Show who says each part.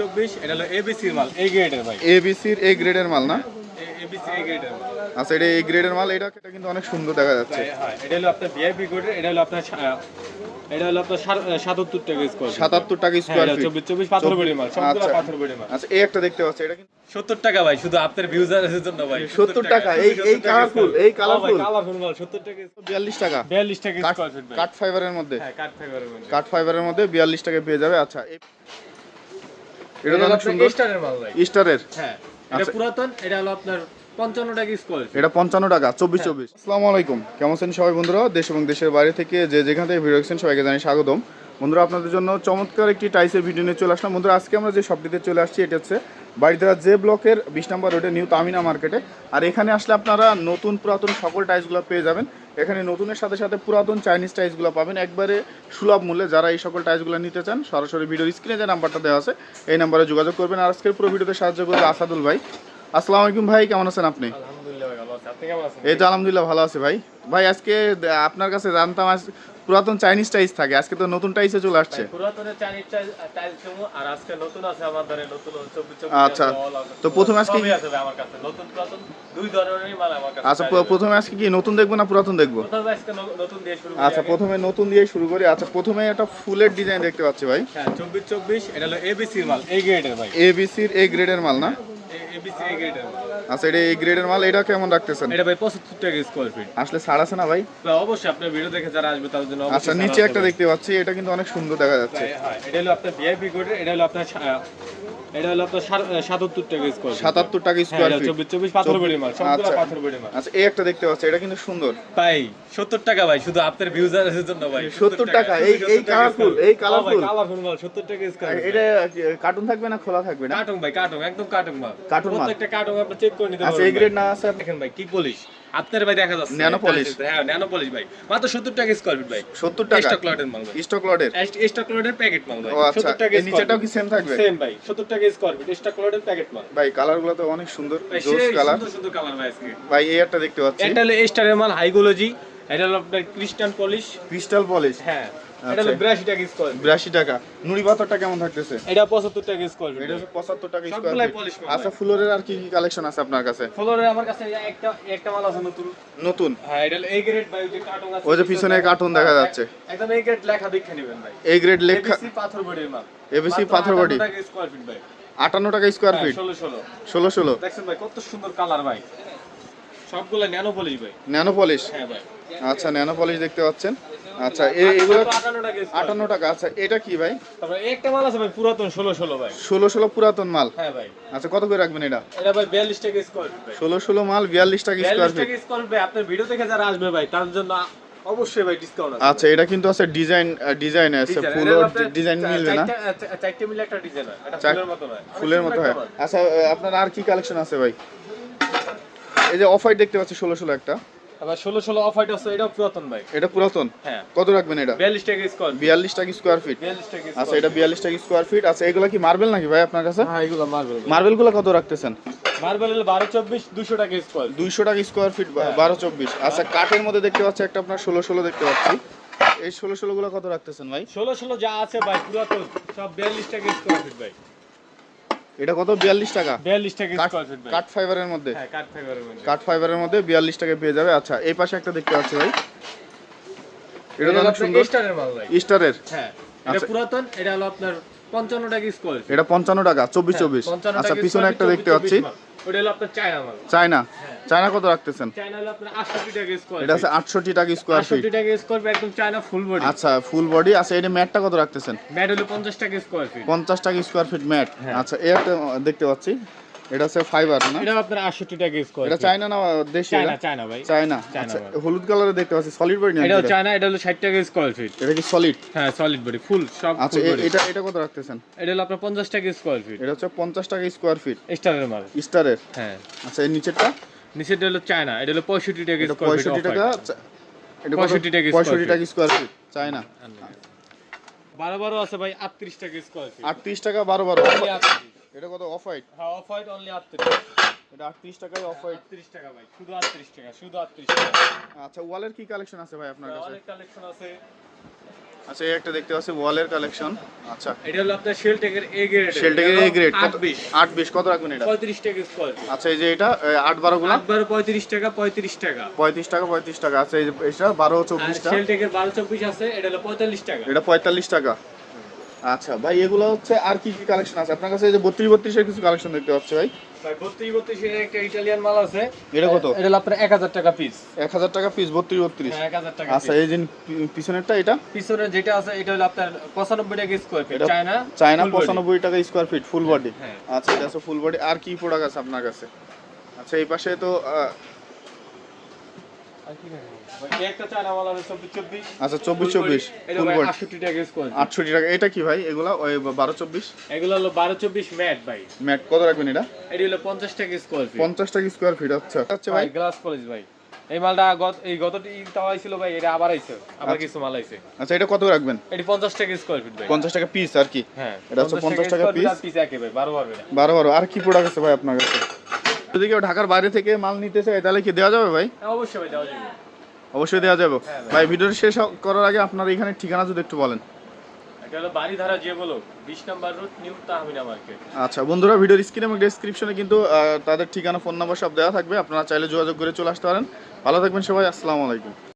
Speaker 1: চব্বিশ এটা হলো এবিসির মাল এই গ্রেডের ভাই।
Speaker 2: এবিসির এ গ্রেডের মাল না?
Speaker 1: এবিসি এই গ্রেডের
Speaker 2: আচ্ছা এটা এ গ্রেডের মাল এটা এটা কিন্তু অনেক সুন্দর দেখা যাচ্ছে।
Speaker 1: হ্যাঁ এটা হলো আপনার ভিআইপি গ্রেডের এটা হলো আপনার এটা হলো আপনার সাতাত্তর টাকা স্কোয়ার
Speaker 2: সাতাত্তর টাকা স্কোয়ার ফিট
Speaker 1: চব্বিশ চব্বিশ পাথর বড়ি মাল সবগুলো। পাথর বড়ি মাল।
Speaker 2: আচ্ছা এই একটা দেখতে পাচ্ছি এটা কিন্তু
Speaker 1: সত্তর টাকা ভাই শুধু আপনার ভিউজারের জন্য ভাই
Speaker 2: 70 টাকা, এই- এই colourful, এই colourful।
Speaker 1: কালারফুল মাল সত্তর টাকা
Speaker 2: বিয়াল্লিশ টাকা।
Speaker 1: বিয়াল্লিশ টাকা
Speaker 2: কাঠ
Speaker 1: ফিট ভাই।
Speaker 2: ফাইবারের মধ্যে।
Speaker 1: হ্যাঁ ফাইবারের মধ্যে।
Speaker 2: ফাইবারের মধ্যে বিয়াল্লিশ টাকা পেয়ে যাবে। আচ্ছা এটা তো অনেক সুন্দর।
Speaker 1: স্টারের মাল ভাই।
Speaker 2: স্টারের
Speaker 1: হ্যাঁ এটা
Speaker 2: আচ্ছা।
Speaker 1: পুরাতন এটা হলো আপনার পঞ্চান্ন টাকা স্কোয়ার
Speaker 2: এটা পঞ্চান্ন টাকা চব্বিশ চব্বিশ। আসসালামু আলাইকুম। কেমন আছেন সবাই বন্ধুরা? দেশ এবং দেশের বাইরে থেকে যে যেখান থেকে ভিডিও দেখছেন সবাইকে জানাই স্বাগতম। বন্ধুরা আপনাদের জন্য চমৎকার একটি টাইসের ভিডিও নিয়ে চলে আসলাম। বন্ধুরা আজকে আমরা যে শপটিতে চলে আসছি এটা হচ্ছে বাড়িধারা জে ব্লকের বিশ নম্বর রোডে নিউ তামিনা মার্কেটে। আর এখানে আসলে আপনারা নতুন পুরাতন সকল টাইসগুলো পেয়ে যাবেন। এখানে নতুনের সাথে সাথে পুরাতন চাইনিজ টাইসগুলো পাবেন। একবারে সুলভ মূল্যে যারা এই সকল টাইসগুলো নিতে চান সরাসরি ভিডিওর স্ক্রিনে যে নাম্বারটা দেওয়া আছে এই নাম্বারে যোগাযোগ করবেন। আর আজকের পুরো ভিডিওতে সাহায্য করবে আসাদুল ভাই। আসসালামু আলাইকুম ভাই কেমন আছেন আপনি?
Speaker 1: আলহামদুলিল্লাহ ভালো আছে। আপনি কেমন আছেন?
Speaker 2: এই তো আলহামদুলিল্লাহ ভালো আছে ভাই। ভাই আজকে আপনার কাছে জানতাম আজ পুরাতন চাইনিজ টাইস থাকে আজকে তো নতুন টাইসে চলে আসছে।
Speaker 1: পুরাতনের চাইনিজ টাইলস আর আজকে নতুন আছে আমার ধরে নতুন চব্বিশ
Speaker 2: আচ্ছা। তো প্রথমে আজকে-
Speaker 1: সবই আছে আমার কাছে নতুন পুরাতন দুই ধরনেরই মাল আমার কাছে।
Speaker 2: আচ্ছা প্রথমে আজকে কি নতুন দেখব না পুরাতন দেখব?
Speaker 1: প্রথমে আজকে নতুন দিয়ে শুরু করি
Speaker 2: আচ্ছা প্রথমে নতুন দিয়ে শুরু করি। আচ্ছা প্রথমে একটা ফুলের ডিজাইন দেখতে পাচ্ছি ভাই।
Speaker 1: হ্যাঁ চব্বিশ চব্বিশ এটা হলো এবিসির মাল এই গ্রেডের ভাই।
Speaker 2: এবিসির এ গ্রেডের মাল না?
Speaker 1: এবিসি এই গ্রেডের মাল।
Speaker 2: আচ্ছা এটা এ গ্রেডের মাল এটা কেমন রাখতেছেন?
Speaker 1: এটা ভাই পঁচাত্তর টাকা স্কোয়ার ফিট
Speaker 2: আসলে ছাড় আছে না ভাই?
Speaker 1: অবশ্যই আপনার ভিডিও দেখে যারা আসবে তাদের জন্য
Speaker 2: আচ্ছা নিচে একটা দেখতে পাচ্ছি এটা কিন্তু অনেক সুন্দর দেখা যাচ্ছে।
Speaker 1: হ্যাঁ, এটা হলো আপনার ভিআইপি কোডের এটা হলো আপনার এটা হলো আপনার সাতাত্তর টাকা স্কোয়ার
Speaker 2: সাতাত্তর টাকা স্কোয়ার ফিট
Speaker 1: চব্বিশ চব্বিশ পাথর বড়ি মাল সবগুলো। পাথর বড়ি মাল।
Speaker 2: আচ্ছা এই একটা দেখতে পাচ্ছি এটা কিন্তু সুন্দর।
Speaker 1: ভাই সত্তর টাকা ভাই শুধু আপনার ভিউজারের জন্য ভাই।
Speaker 2: 70 টাকা, এই- এই colourful, এই colourful।
Speaker 1: কালারফুল মাল সত্তর টাকা স্কোয়ার
Speaker 2: এটা কার্টুন থাকবে না খোলা থাকবে না?
Speaker 1: কার্টুন ভাই কার্টুন একদম কার্টুন মাল।
Speaker 2: কার্টুন মাল।
Speaker 1: প্রত্যেকটা কার্টুন আপনি চেক করে নিতে
Speaker 2: আচ্ছা এই গ্রেড না আছে
Speaker 1: দেখেন ভাই কি পলিশ আপনার ভাই দেখা যাচ্ছে।
Speaker 2: Nano polish।
Speaker 1: হ্যাঁ ন্যানো পলিশ ভাই। মাত্র সত্তর টাকা স্কোয়ার ফিট ভাই।
Speaker 2: সত্তর টাকা।
Speaker 1: স্টক লটের মাল ভাই।
Speaker 2: স্টক লটের
Speaker 1: স্টক লটের প্যাকেট মাল ভাই। 70 টাকা
Speaker 2: নিচেটাও কি সেম থাকবে?
Speaker 1: সেম ভাই 70 টাকা স্কোয়ার ফিট স্টক লটের প্যাকেট মাল।
Speaker 2: ভাই কালারগুলো তো অনেক সুন্দর
Speaker 1: ভাই
Speaker 2: জোস কালার
Speaker 1: সুন্দর সুন্দর কালার ভাই আজকে।
Speaker 2: ভাই এই একটা দেখতে পাচ্ছি।
Speaker 1: এটা হলো স্টারের মাল হাইগোলজি এটা হলো আপনার ক্রিস্টান পলিশ
Speaker 2: ক্রিস্টাল পলিশ
Speaker 1: হ্যাঁ। এটা হলো
Speaker 2: আচ্ছা।
Speaker 1: 82 টাকা স্কোয়ার
Speaker 2: বিরাশি টাকা। নুড়ি পাথরটা কেমন থাকতেছে?
Speaker 1: এটা 75 টাকা স্কোয়ার
Speaker 2: এটা টাকা স্কোয়ার
Speaker 1: সবগুলাই polish
Speaker 2: আচ্ছা ফ্লোরের আর কি কি কালেকশন আছে আপনার কাছে?
Speaker 1: ফ্লোরে আমার কাছে একটা একটা মাল আছে নতুন।
Speaker 2: নতুন?
Speaker 1: হ্যাঁ এটা হলো গ্রেড ভাই যে কার্টুন আছে
Speaker 2: ওই যে পিছনে কার্টুন দেখা যাচ্ছে।
Speaker 1: একদম গ্রেড লেখা দেখে নেবেন ভাই।
Speaker 2: গ্রেড লেখা
Speaker 1: এবিসি পাথর বডির মাল।
Speaker 2: এবিসি পাথর বডি।
Speaker 1: টাকা স্কোয়ার ফিট ভাই।
Speaker 2: আটান্ন টাকা স্কোয়ার ফিট
Speaker 1: 16 16
Speaker 2: ষোলো। ষোলো
Speaker 1: দেখছেন ভাই কত সুন্দর কালার ভাই। সবগুলো ন্যানো পলিশ ভাই।
Speaker 2: ন্যানো পলিশ
Speaker 1: হ্যাঁ ভাই।
Speaker 2: আচ্ছা ন্যানো পলিশ দেখতে পাচ্ছেন। আচ্ছা এগুলো
Speaker 1: আটান্ন টাকা
Speaker 2: আচ্ছা এটা কি ভাই?
Speaker 1: একটা মাল আছে ভাই পুরাতন ষোলো ষোলো ভাই।
Speaker 2: ষোলো ষোলো পুরাতন মাল?
Speaker 1: হ্যাঁ ভাই।
Speaker 2: আচ্ছা কত করে রাখবেন এটা?
Speaker 1: এটা ভাই বিয়াল্লিশ টাকা স্কোয়ার ফিট
Speaker 2: ষোলো ষোলো মাল বিয়াল্লিশ টাকা স্কোয়ার ফিট
Speaker 1: আপনার ভিডিও দেখে যারা আসবে ভাই তার জন্য অবশ্যই ভাই ডিসকাউন্ট আছে।
Speaker 2: আচ্ছা এটা কিন্তু আছে ডিজাইন ডিজাইন আছে ফুল ডিজাইন মিলবে না।
Speaker 1: চারটে- মিলে একটা ডিজাইন হয় এটা ফুলের মতো অনেক
Speaker 2: ফুলের মতো হয়। আচ্ছা আপনার আর কি কালেকশন আছে ভাই? এই যে অফ হোয়াইট দেখতে পাচ্ছি ষোলো ষোলো একটা।
Speaker 1: আবার ষোলো ষোলো অফ হোয়াইট আছে এটাও পুরাতন ভাই
Speaker 2: এটা পুরাতন?
Speaker 1: হ্যাঁ।
Speaker 2: কত রাখবেন এটা?
Speaker 1: বিয়াল্লিশ টাকা স্কোয়ার
Speaker 2: বিয়াল্লিশ টাকা স্কোয়ার ফিট
Speaker 1: বিয়াল্লিশ টাকা
Speaker 2: আচ্ছা এটা বিয়াল্লিশ টাকা স্কোয়ার ফিট আচ্ছা এগুলো কি মার্বেল নাকি ভাই আপনার কাছে?
Speaker 1: হ্যাঁ এগুলো মার্বেল
Speaker 2: মার্বেলগুলো কত রাখতেছেন?
Speaker 1: মার্বেল হলো বারো চব্বিশ দুশো টাকা স্কোয়ার
Speaker 2: দুইশো টাকা স্কোয়ার ফিট। বারো চব্বিশ। আচ্ছা কাঠের মধ্যে দেখতে পাচ্ছি একটা আপনার ষোলো ষোলো দেখতে পাচ্ছি। এই ষোলো ষোলো গুলো কত রাখতেছেন ভাই?
Speaker 1: ষোলো ষোলো যা আছে ভাই পুরাতন সব বিয়াল্লিশ টাকা স্কোয়ার ফিট ভাই।
Speaker 2: এটা কত? বিয়াল্লিশ টাকা।
Speaker 1: বিয়াল্লিশ টাকা
Speaker 2: কাঠ
Speaker 1: স্কোয়ার ফিট ভাই
Speaker 2: কাঠ ফাইবারের মধ্যে?
Speaker 1: হ্যাঁ কাঠ ফাইবারের মধ্যে।
Speaker 2: কাট ফাইবারের মধ্যে বিয়াল্লিশ টাকা পেয়ে যাবে। আচ্ছা এই পাশে একটা দেখতে পাচ্ছি ভাই। এটা তো অনেক সুন্দর।
Speaker 1: ইস্টারের মাল ভাই।
Speaker 2: স্টারের
Speaker 1: হ্যাঁ এটা
Speaker 2: আচ্ছা।
Speaker 1: পুরাতন এটা হলো আপনার পঞ্চান্ন টাকা স্কোয়ার
Speaker 2: এটা পঞ্চান্ন টাকা চব্বিশ চব্বিশ। আচ্ছা পিছনে একটা দেখতে পাচ্ছি।
Speaker 1: ওটা হলো আপনার চায়না মাল।
Speaker 2: চায়না? চায়না কত রাখতেছেন?
Speaker 1: চায়না হলো আপনার আটষট্টি টাকা স্কোয়ার
Speaker 2: এটা আছে আটষট্টি টাকা স্কোয়ার ফিট
Speaker 1: আটষট্টি টাকা স্কোয়ার ফিট একদম চায়না ফুল বডি
Speaker 2: আচ্ছা ফুল বডি আচ্ছা এটা ম্যাটটা কত রাখতেছেন?
Speaker 1: ম্যাট হলো পঞ্চাশ টাকা স্কোয়ার ফিট
Speaker 2: পঞ্চাশ টাকা স্কোয়ার ফিট ম্যাট।
Speaker 1: হ্যাঁ।
Speaker 2: আচ্ছা এটা দেখতে পাচ্ছি। এটা হচ্ছে ফাইবার না?
Speaker 1: এটা আপনার আটষট্টি টাকা স্কোয়ার
Speaker 2: এটা চায়না না দেশি
Speaker 1: চায়না চায়না ভাই।
Speaker 2: চায়না। আচ্ছা হলুদ কালারে দেখতে পাচ্ছি সলিড বডি না
Speaker 1: এটা? চায়না এটা হলো ষাট টাকা স্কোয়ার ফিট
Speaker 2: এটা কি সলিড
Speaker 1: হ্যাঁ সলিড বডি ফুল সব
Speaker 2: আচ্ছা এটা এটা কত রাখতেছেন?
Speaker 1: এটা হলো আপনার পঞ্চাশ টাকা স্কোয়ার ফিট
Speaker 2: এটা হচ্ছে পঞ্চাশ টাকা স্কোয়ার ফিট
Speaker 1: স্টারের মাল।
Speaker 2: স্টারের?
Speaker 1: হ্যাঁ।
Speaker 2: আচ্ছা এই নিচেরটা?
Speaker 1: নিচেরটা হলো চায়না এটা হলো পঁয়ষট্টি টাকা
Speaker 2: এটা
Speaker 1: স্কোয়ার ফিট
Speaker 2: পঁয়ষট্টি টাকা এটা কত?
Speaker 1: 65 টাকা square
Speaker 2: পঁয়ষট্টি
Speaker 1: feet।
Speaker 2: টাকা স্কোয়ার ফিট চায়না।
Speaker 1: বারো বারো আছে ভাই আটত্রিশ টাকা স্কোয়ার ফিট
Speaker 2: আটত্রিশ টাকা বারো বারো। এটা কত? অফ হোয়াইট
Speaker 1: হ্যাঁ অফ হোয়াইট অনলি আটত্রিশ।
Speaker 2: এটা আটত্রিশ টাকায় অফ হোয়াইট
Speaker 1: আটত্রিশ টাকা ভাই শুধু আটত্রিশ টাকা শুধু আটত্রিশ টাকা।
Speaker 2: আচ্ছা ওয়ালের কি কালেকশন আছে ভাই আপনার কাছে?
Speaker 1: অনেক কালেকশন আছে।
Speaker 2: আচ্ছা এই একটা দেখতে পাচ্ছি ওয়ালের কালেকশন আচ্ছা।
Speaker 1: এটা হলো আপনার শেলটেকের এ গ্রেড
Speaker 2: শেলটেকের এ গ্রেড
Speaker 1: আট বিশ
Speaker 2: আট বিশ কত রাখবেন এটা?
Speaker 1: পঁয়ত্রিশ টাকা স্কোয়ার
Speaker 2: আচ্ছা এই যে এটা এ, আট বারো গুলা
Speaker 1: একবার পঁয়ত্রিশ টাকা পঁয়ত্রিশ টাকা।
Speaker 2: পঁয়ত্রিশ টাকা পঁয়ত্রিশ টাকা। আচ্ছা এই যে এটা বারো
Speaker 1: আর
Speaker 2: চব্বিশটা
Speaker 1: শেলটেকের বারো চব্বিশ আছে এটা হলো পঁয়তাল্লিশ টাকা।
Speaker 2: এটা পঁয়তাল্লিশ টাকা। আচ্ছা ভাই এগুলো হচ্ছে আর কি কি কালেকশন আছে? আপনার কাছে এই যে বত্রিশ বত্রিশের কিছু কালেকশন দেখতে পাচ্ছি ভাই।
Speaker 1: ভাই বত্রিশ বত্রিশ এর একটা ইটালিয়ান মাল আছে।
Speaker 2: এটা কত?
Speaker 1: এটা আপনার এক হাজার টাকা পিস
Speaker 2: এক হাজার টাকা পিস বত্রিশ বত্রিশ।
Speaker 1: হ্যাঁ এক হাজার টাকা
Speaker 2: আচ্ছা এই যে পিছনেরটা এটা?
Speaker 1: পিছনে যেটা আছে এটা হলো আপনার পঁচানব্বই টাকা square feet China
Speaker 2: China
Speaker 1: full body।
Speaker 2: পঁচানব্বই টাকা স্কোয়ার ফিট ফুল বডি। আচ্ছা এটা আছে ফুল বডি আর কি প্রোডাক্ট আছে আপনার কাছে? আচ্ছা এই পাশে তো আহ,
Speaker 1: আর কি রাখব? ভাই, এই একটা চায়না মাল আছে চব্বিশ চব্বিশ
Speaker 2: আচ্ছা চব্বিশ চব্বিশ
Speaker 1: এটা
Speaker 2: ফুল
Speaker 1: ভাই
Speaker 2: বডি।
Speaker 1: আটষট্টি টাকা স্কোয়ার
Speaker 2: আটষট্টি টাকা। এটা কি ভাই? এগুলা ওই বারো চব্বিশ?
Speaker 1: এগুলো হলো বারো চব্বিশ ম্যাট ভাই।
Speaker 2: ম্যাট কত রাখবেন এটা?
Speaker 1: এটি হলো পঞ্চাশ টাকা স্কোয়ার ফিট
Speaker 2: পঞ্চাশ টাকা স্কোয়ার ফিট আচ্ছা। আচ্ছা
Speaker 1: ভাই?
Speaker 2: ভাই
Speaker 1: গ্লাস কলেজ ভাই। এই মালটা গত এই গতটি আইছিল ভাই এটা আবার আইছে। আবার কিছু মাল আইছে।
Speaker 2: আচ্ছা এটা কত রাখবেন?
Speaker 1: এটি পঞ্চাশ টাকা স্কোয়ার ফিট ভাই।
Speaker 2: টাকা পিস আর কি?
Speaker 1: হ্যাঁ
Speaker 2: এটা হচ্ছে 50 টাকা।
Speaker 1: পিস একে ভাই
Speaker 2: আর কি প্রোডাক্ট আছে ভাই আপনার কাছে? যদি কেউ ঢাকার বাইরে থেকে মাল নিতে চায় তাহলে কি দেওয়া যাবে ভাই?
Speaker 1: হ্যাঁ, অবশ্যই ভাই দেওয়া যাবে।
Speaker 2: অবশ্যই দেওয়া যাবে।
Speaker 1: হ্যাঁ, ভাই।
Speaker 2: ভিডিওটা শেষ করার আগে আপনার এখানে ঠিকানা যদি একটু বলেন।
Speaker 1: এটা হলো বাড়িধারা যে বলো বিশ নম্বর রুট নিউ তাহমিনা মার্কেট।
Speaker 2: আচ্ছা বন্ধুরা ভিডিওর স্ক্রিন এবং ডেসক্রিপশনে কিন্তু তাদের ঠিকানা ফোন নাম্বার সব দেওয়া থাকবে। আপনারা চাইলে যোগাযোগ করে চলে আসতে পারেন। ভালো থাকবেন সবাই আসসালামু আলাইকুম।